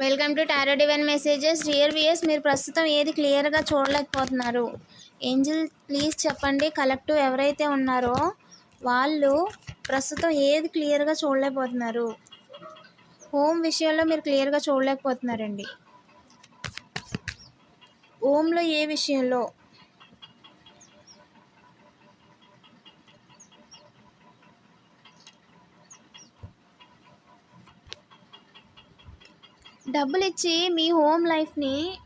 Welcome to tarot divine messages. Dear viewers మీరు ప్రస్తుతం ఏది క్లియర్గా చూడలేకపోతున్నారు? ఏంజిల్ ప్లీజ్ చెప్పండి. కలెక్టివ్ ఎవరైతే ఉన్నారో వాళ్ళు ప్రస్తుతం ఏది క్లియర్గా చూడలేకపోతున్నారు? హోమ్ విషయంలో మీరు క్లియర్గా చూడలేకపోతున్నారండి. హోమ్లో ఏ విషయంలో? డబ్బులు ఇచ్చి మీ హోమ్ లైఫ్ని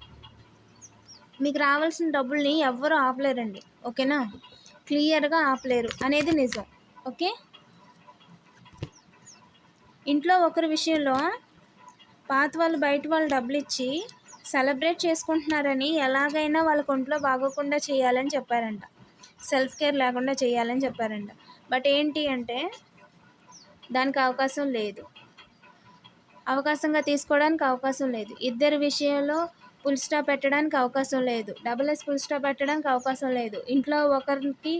మీకు రావాల్సిన డబ్బుల్ని ఎవ్వరూ ఆపలేరండి. ఓకేనా? క్లియర్గా ఆపలేరు. అనేది నిజం. ఓకే? ఇంట్లో ఒకరి విషయంలో పాత వాళ్ళు బయట వాళ్ళు డబ్బులు ఇచ్చి సెలబ్రేట్ చేసుకుంటున్నారని ఎలాగైనా వాళ్ళ ఒంట్లో బాగోకుండా చేయాలని చెప్పారంట. సెల్ఫ్ కేర్ లేకుండా చేయాలని చెప్పారంట. బట్ ఏంటి అంటే దానికి అవకాశం లేదు. అవకాశంగా తీసుకోవడానికి అవకాశం లేదు. ఇద్దరి విషయంలో ఫుల్ స్టాప్ పెట్టడానికి అవకాశం లేదు. డబుల్ ఎస్ ఫుల్ స్టాప్ పెట్టడానికి అవకాశం లేదు. ఇంట్లో ఒకరికి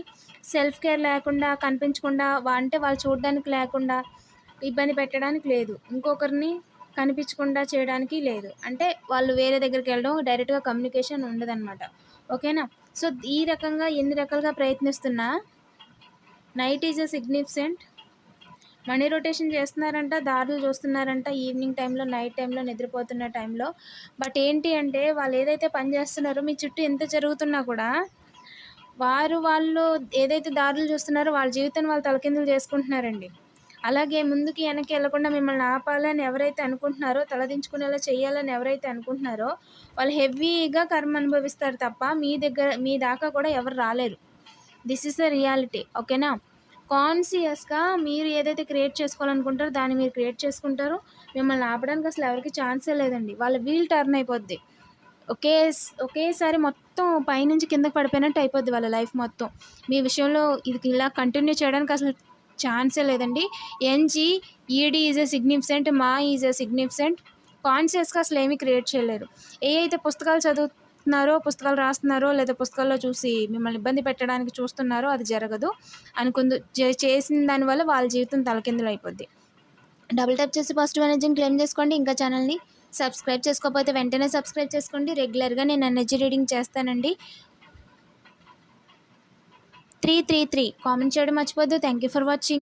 సెల్ఫ్ కేర్ లేకుండా కనిపించకుండా అంటే వాళ్ళు చూడడానికి లేకుండా ఇబ్బంది పెట్టడానికి లేదు. ఇంకొకరిని కనిపించకుండా చేయడానికి లేదు. అంటే వాళ్ళు వేరే దగ్గరికి వెళ్ళడం డైరెక్ట్గా కమ్యూనికేషన్ ఉండదన్నమాట. ఓకేనా? సో ఈ రకంగా ఎన్ని రకాలుగా ప్రయత్నిస్తున్నా night is a significant money rotation చేస్తున్నారంట దారులు చూస్తున్నారంట ఈవినింగ్ టైంలో నైట్ టైంలో నిద్రపోతున్న టైంలో. బట్ ఏంటి అంటే వాళ్ళు ఏదైతే పని చేస్తున్నారో మీ చుట్టూ ఎంత జరుగుతున్నా కూడా వారు వాళ్ళు ఏదైతే దారులు చూస్తున్నారో వాళ్ళ జీవితాన్ని వాళ్ళు తలకిందులు చేసుకుంటున్నారండి. అలాగే ముందుకి వెనక్కి వెళ్ళకుండా మిమ్మల్ని ఆపాలని ఎవరైతే అనుకుంటున్నారో తలదించుకునేలా చేయాలని ఎవరైతే అనుకుంటున్నారో వాళ్ళు హెవీగా కర్మ అనుభవిస్తారు తప్ప మీ దగ్గర మీ దాకా కూడా ఎవరు రాలేరు. దిస్ ఇస్ ద రియాలిటీ ఓకేనా కాన్సియస్గా మీరు ఏదైతే క్రియేట్ చేసుకోవాలనుకుంటారో దాన్ని మీరు క్రియేట్ చేసుకుంటారో. మిమ్మల్ని ఆపడానికి అసలు ఎవరికి ఛాన్సే లేదండి. వాళ్ళ వీల్ టర్న్ అయిపోద్ది. ఒకే ఒకేసారి మొత్తం పైనుంచి కిందకి పడిపోయినట్టు అయిపోద్ది వాళ్ళ లైఫ్ మొత్తం. మీ విషయంలో ఇది ఇలా కంటిన్యూ చేయడానికి అసలు ఛాన్సే లేదండి. NG ED is a significant మా ఈజ్ ఎ సిగ్నిఫిసెంట్ కాన్షియస్గా అసలు ఏమీ క్రియేట్ చేయలేరు. ఏ అయితే పుస్తకాలు చదువుతున్నారో పుస్తకాలు రాస్తున్నారో లేదా పుస్తకాల్లో చూసి మిమ్మల్ని ఇబ్బంది పెట్టడానికి చూస్తున్నారో అది జరగదు. అనుకుందు చే- చేసిన దానివల్ల వాళ్ళ జీవితం తలకిందులు అయిపోద్ది. డబుల్ ట్యాప్ చేసి పాజిటివ్ ఎనర్జీని క్లెయిమ్ చేసుకోండి. ఇంకా ఛానల్ని సబ్స్క్రైబ్ చేసుకోకపోతే వెంటనే సబ్స్క్రైబ్ చేసుకోండి. రెగ్యులర్గా నేను ఎనర్జీ రీడింగ్ చేస్తానండి. త్రీ త్రీ త్రీ కామెంట్ చేయడం మర్చిపోద్దు. Thank you for watching